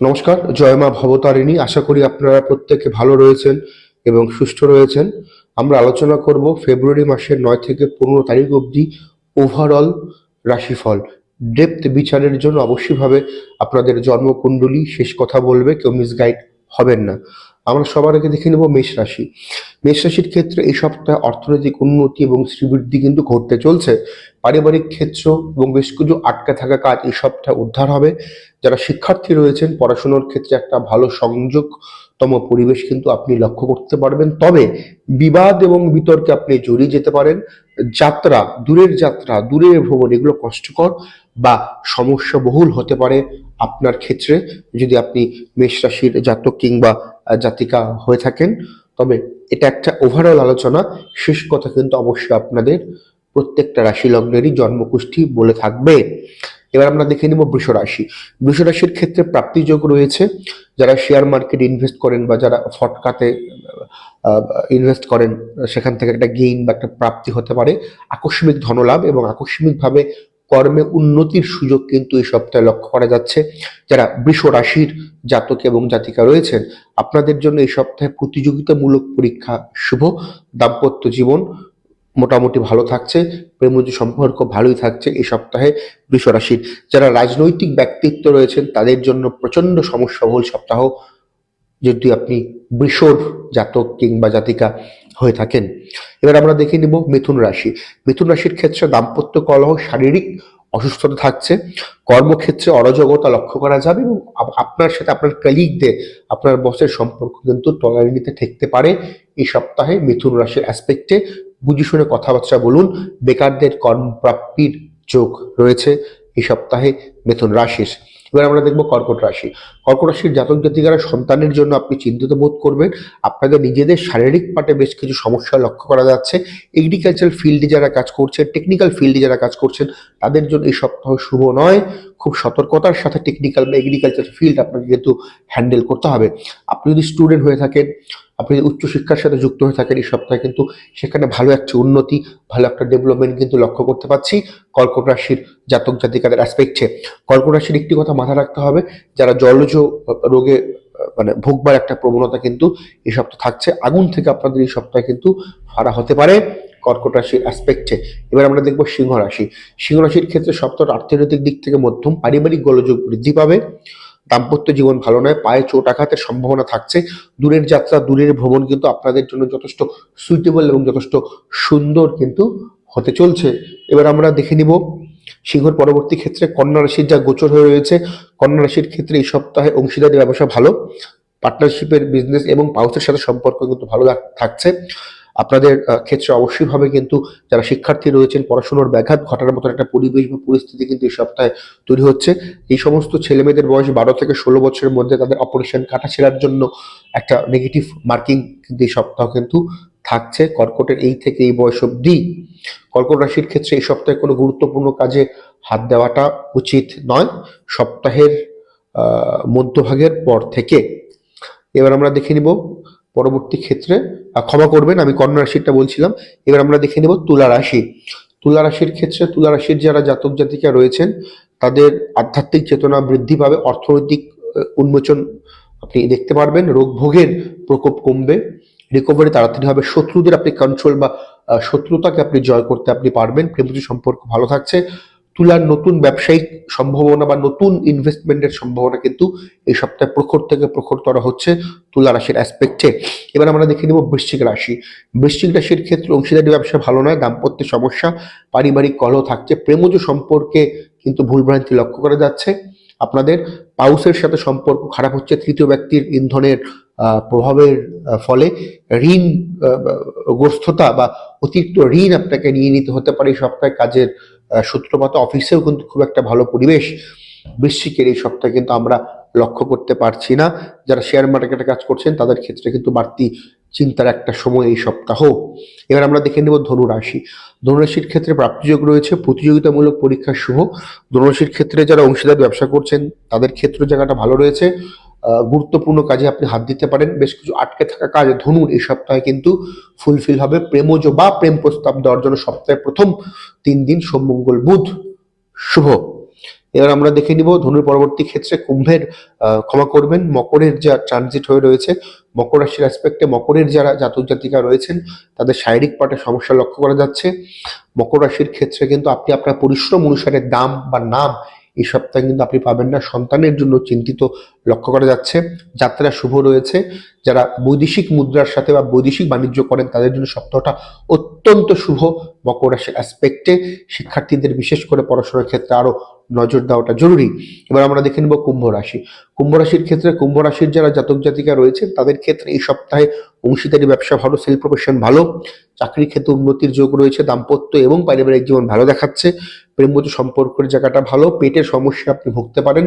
নমস্কার, জয় মা ভবতারিণী। আশা করি আপনারা প্রত্যেকে ভালো রয়েছেন এবং সুস্থ রয়েছেন। আমরা আলোচনা করব ফেব্রুয়ারি মাসের নয় থেকে পনেরো তারিখ অবধি ওভারঅল রাশিফল। ডেপথ বিচারের জন্য অবশ্যইভাবে আপনাদের জন্মকুণ্ডলী, শেষ কথা বলবে, কেউ মিসগাইড হবেন না। আমরা সবার আগে দেখে নেব মেষ রাশি। মেষ রাশির ক্ষেত্রে এই সপ্তাহে অর্থনৈতিক উন্নতি এবং শ্রীবৃদ্ধি কিন্তু ঘটতে চলছে। পারিবারিক ক্ষেত্র এবং বেশ কিছু আটকে থাকা কাজ এই সপ্তাহে উদ্ধার হবে। যারা শিক্ষার্থী রয়েছেন, পড়াশোনার ক্ষেত্রে একটা ভালো সংযোগতম পরিবেশ কিন্তু আপনি লক্ষ্য করতে পারবেন। তবে বিবাদ এবং বিতর্কে আপনি জড়িয়ে যেতে পারেন। যাত্রা, দূরের যাত্রা দূরের ভ্রমণ, এগুলো কষ্টকর। বা সমস্যা বহুল হতে পারে আপনার ক্ষেত্রে যদি আপনি মেষ রাশির জাতক কিংবা জাতিকা হয়ে থাকেন। তবে এটা একটা ওভারঅল আলোচনা। শেষ কথা কিন্তু অবশ্যই আপনাদের প্রত্যেকটা রাশি লগ্নেরই জন্মকুষ্ঠী বলে থাকবে। এবার আমরা দেখে নিব বৃষ রাশি। বৃষ রাশির ক্ষেত্রে প্রাপ্তিযোগ রয়েছে। যারা শেয়ার মার্কেট ইনভেস্ট করেন বা যারা ফটকাতে ইনভেস্ট করেন, সেখান থেকে একটা গেইন বা একটা প্রাপ্তি হতে পারে। আকস্মিক ধনলাভ এবং আকস্মিকভাবে কর্মে উন্নতির সুযোগ কিন্তু এই সপ্তাহে লক্ষ্য করা যাচ্ছে। যারা বৃষ রাশির জাতক এবং জাতিকা রয়েছেন, আপনাদের জন্য এই সপ্তাহে প্রতিযোগিতামূলক পরীক্ষা শুভ। দাম্পত্য জীবন মোটামুটি ভালো থাকছে, প্রেমজ সম্পর্ক ভালোই থাকছে এই সপ্তাহে বৃষ রাশির। যারা রাজনৈতিক ব্যক্তিত্ব রয়েছেন, তাদের জন্য প্রচণ্ড সমস্যাবহুল সপ্তাহ যদি আপনি বৃষর জাতক কিংবা জাতিকা হয়ে থাকেন। এবার আমরা দেখে নিব মিথুন রাশি। মিথুন রাশির ক্ষেত্রে দাম্পত্য কলহ, শারীরিক অসুস্থতা থাকছে। কর্মক্ষেত্রে অরাজকতা লক্ষ্য করা যাবে এবং আপনার সাথে আপনার কলিগদের আপনার বসের সম্পর্ক কিন্তু টলারিতে ঠেকতে পারে। এই সপ্তাহে মিথুন রাশির অ্যাসপেক্টে বুঝে শুনে কথাবার্তা বলুন। বেকারদের কর্মপ্রাপ্তির যোগ রয়েছে। এই সপ্তাহে মিথুন রাশির এবার আমরা দেখব কর্কট রাশি। কর্কট রাশির জাতক জাতিকারা সন্তানের জন্য আপনি চিন্তিত বোধ করবেন। আপনাদের নিজেদের শারীরিক পাটে বেশ কিছু সমস্যা লক্ষ্য করা যাচ্ছে। এগ্রিকালচার ফিল্ডে যারা কাজ করছেন টেকনিক্যাল ফিল্ডে যারা কাজ করছেন, তাদের জন্য এই সপ্তাহ শুভ নয়। খুব সতর্কতার সাথে টেকনিক্যাল বা এগ্রিকালচার ফিল্ড আপনাকে কিন্তু হ্যান্ডেল করতে হবে। আপনি যদি স্টুডেন্ট হয়ে থাকেন, আপনি যদি উচ্চশিক্ষার সাথে যুক্ত হয়ে থাকেন, এই সপ্তাহে কিন্তু সেখানে ভালো একটা উন্নতি, ভালো একটা ডেভেলপমেন্ট কিন্তু লক্ষ্য করতে পারছি কর্কট রাশির জাতক জাতিকাদের অ্যাসপেক্টে কর্কট রাশির একটি কথা মাথায় রাখতে হবে, যারা জলজ রোগে মানে ভোগবার একটা প্রবণতা কিন্তু এই সপ্তাহে থাকছে। আগুন থেকে আপনাদের এই সপ্তাহে কিন্তু ফাড়া হতে পারে। কর্কট রাশির অ্যাসপেক্টে এবার আমরা দেখব সিংহ রাশি। সিংহ রাশির ক্ষেত্রে সপ্তাহ অর্থনৈতিক দিক থেকে মধ্যম পারিবারিক গোলযোগ বৃদ্ধি পাবে। দাম্পত্য জীবন ভালো নয়, পায়ে চোট আঘাতের সম্ভাবনা থাকছে। দূরের যাত্রা, দূরের ভ্রমণ কিন্তু আপনাদের জন্য যথেষ্ট সুইটেবল এবং যথেষ্ট সুন্দর কিন্তু হতে চলছে। এবার আমরা দেখে নিব সিংহর পরবর্তী ক্ষেত্রে কন্যা রাশির যা গোচর হয়ে রয়েছে, কন্যা রাশির ক্ষেত্রে এই সপ্তাহে অংশীদারি ব্যবসা ভালো পার্টনারশিপের বিজনেস এবং পাউসের সাথে সম্পর্ক কিন্তু ভালো থাকছে। আপনাদের ক্ষেত্রে অবশ্যই ভাবে কিন্তু যারা শিক্ষার্থী রয়েছেন, পড়াশোনার ব্যাঘাত ঘটার মতো একটা পরিবেশ বা পরিস্থিতি কিন্তু এই সপ্তাহে তৈরি হচ্ছে। এই সমস্ত ছেলে মেয়েদের বয়স বারো থেকে ষোলো বছরের মধ্যে তাদের অপারেশন কাটা কাটাছেড়ার জন্য একটা নেগেটিভ মার্কিং কিন্তু এই সপ্তাহ কিন্তু থাকছে। কর্কটের এই থেকে এই বয়স অবধি কর্কট রাশির ক্ষেত্রে এই সপ্তাহে কোনো গুরুত্বপূর্ণ কাজে হাত দেওয়াটা উচিত নয়। সপ্তাহের মধ্যভাগের পর থেকে। এবার আমরা দেখে নিব পরবর্তী ক্ষেত্রে ক্ষমা করবেন, আমি কন্যা রাশিটা বলছিলাম, এবার আমরা দেখে নেব তুলা রাশি। তুলা রাশির ক্ষেত্রে, তুলা রাশির যারা জাতক জাতিকা রয়েছেন, তাদের আধ্যাত্মিক চেতনা বৃদ্ধি পাবে, অর্থনৈতিক উন্মোচন আপনি দেখতে পারবেন, রোগ ভোগের প্রকোপ কমবে রিকভারি তাড়াতাড়ি হবে, শত্রুদের আপনি কন্ট্রোল বা শত্রুতাকে আপনি জয় করতে আপনি পারবেন প্রেমজি সম্পর্ক ভালো থাকছে তুলার নতুন ব্যবসায়িক সম্ভাবনা বা নতুন ইনভেস্টমেন্টের সম্ভাবনা কিন্তু এই সপ্তাহে প্রখর থেকে প্রখরতর হচ্ছে তুলা রাশির অ্যাসপেক্টে এবার আমরা দেখে নিব বৃশ্চিক রাশি। বৃশ্চিক রাশির ক্ষেত্রে অংশীদারি ব্যবসা ভালো নয়, দাম্পত্যের সমস্যা, পারিবারিক কলহ থাকছে, প্রেমজ সম্পর্কে কিন্তু ভুলভ্রান্তি লক্ষ্য করা যাচ্ছে। আপনাদের পাউসের সাথে সম্পর্ক খারাপ হচ্ছে। তৃতীয় ব্যক্তির ইন্ধনের প্রভাবের ফলে ঋণ গ্রস্ততা বা অতিরিক্ত ঋণ আপনাকে নিয়ে নিতে হতে পারে। এই সপ্তাহে কাজের সূত্রপাত অফিসেও কিন্তু খুব একটা ভালো পরিবেশ। বৃশ্চিকের এই সপ্তাহে কিন্তু আমরা লক্ষ্য করতে পারছি না। যারা শেয়ার মার্কেটে কাজ করছেন, তাদের ক্ষেত্রে কিন্তু বাড়তি চিন্তার একটা সময় এই সপ্তাহ। এবার আমরা দেখে নেব ধনুরাশি ধনুরাশির ক্ষেত্রে প্রাপ্তিযোগ রয়েছে, প্রতিযোগিতামূলক পরীক্ষা শুভ। ধনুরাশির ক্ষেত্রে যারা অংশীদার ব্যবসা করছেন, তাদের ক্ষেত্রে জায়গাটা ভালো রয়েছে। গুরুত্বপূর্ণ কাজে আপনি হাত দিতে পারেন। বেশ কিছু আটকে থাকা কাজ ধনুর এই সপ্তাহে কিন্তু ফুলফিল হবে। প্রেমজ বা প্রেম প্রস্তাব দেওয়ার জন্য সপ্তাহে প্রথম তিন দিন সোম, মঙ্গল, বুধ শুভ। এবার আমরা দেখে নিব ধনুর পরবর্তী ক্ষেত্রে কুম্ভের ক্ষমা করবেন। মকরের যা ট্রানজিট হয়ে রয়েছে, মকর রাশির অ্যাসপেক্টে মকরের যারা জাতক জাতিকা রয়েছেন, তাদের শারীরিক পাটে সমস্যা লক্ষ্য করা যাচ্ছে। মকর রাশির ক্ষেত্রে কিন্তু আপনি আপনার পরিশ্রম অনুসারে দাম বা নাম এই সপ্তাহে কিন্তু আপনি পাবেন না। সন্তানের জন্য চিন্তিত লক্ষ্য করা যাচ্ছে। যাত্রা শুভ রয়েছে। যারা বৈদেশিক মুদ্রার সাথে বা বৈদেশিক বাণিজ্য করেন, তাদের জন্য সপ্তাহটা অত্যন্ত শুভ মকর রাশির অ্যাসপেক্টে শিক্ষার্থীদের বিশেষ করে পড়াশোনার ক্ষেত্রে আরও নজর দেওয়াটা জরুরি। এবার আমরা দেখে নেব কুম্ভ রাশি। কুম্ভ রাশির ক্ষেত্রে কুম্ভ রাশির যারা জাতক জাতিকা রয়েছে তাদের ক্ষেত্রে এই সপ্তাহে অংশীদারি ব্যবসা ভালো, সেল প্রফেশন ভালো, চাকরির ক্ষেত্রে উন্নতির যোগ রয়েছে, দাম্পত্য এবং পারিবারিক জীবন ভালো দেখাচ্ছে প্রেমগত সম্পর্কের জায়গাটা ভালো, পেটের সমস্যা আপনি ভুগতে পারেন,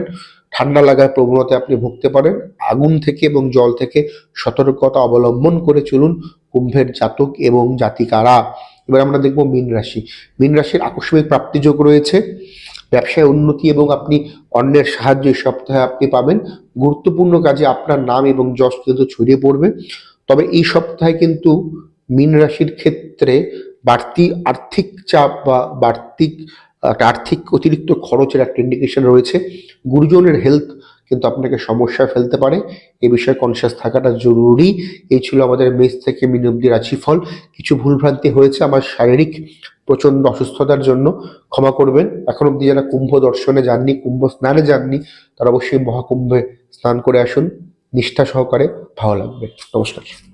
ঠান্ডা লাগার প্রবণতা আপনি ভুগতে পারেন, আগুন থেকে এবং জল থেকে সতর্কতা অবলম্বন করে চলুন কুম্ভের জাতক এবং জাতিকারা। এবার আমরা দেখব মীন রাশি। মীন রাশির আকস্মিক প্রাপ্তিযোগ রয়েছে। ব্যবসায় উন্নতি এবং আপনি অন্যের সাহায্য এই সপ্তাহে আপনি পাবেন। গুরুত্বপূর্ণ কাজে আপনার নাম এবং যশ কিন্তু ছড়িয়ে পড়বে। তবে এই সপ্তাহে কিন্তু মীন রাশির ক্ষেত্রে বাড়তি আর্থিক চাপ বা বাড়তি আর্থিক অতিরিক্ত খরচের একটা ইন্ডিকেশন রয়েছে। গুরুজনের হেলথ কিন্তু আপনাকে সমস্যায় ফেলতে পারে। এ বিষয়ে কনসিয়াস থাকাটা জরুরি। এই ছিল আমাদের মেস থেকে মিন অব্দি রাশিফল। কিছু ভুলভ্রান্তি হয়েছে আমার শারীরিক প্রচণ্ড অসুস্থতার জন্য। ক্ষমা করবেন। এখন অব্দি যারা কুম্ভ দর্শনে যাননি, কুম্ভ স্নানে যাননি, তারা অবশ্যই মহাকুম্ভে স্নান করে আসুন। নিষ্ঠা সহকারে ভালো লাগবে। নমস্কার।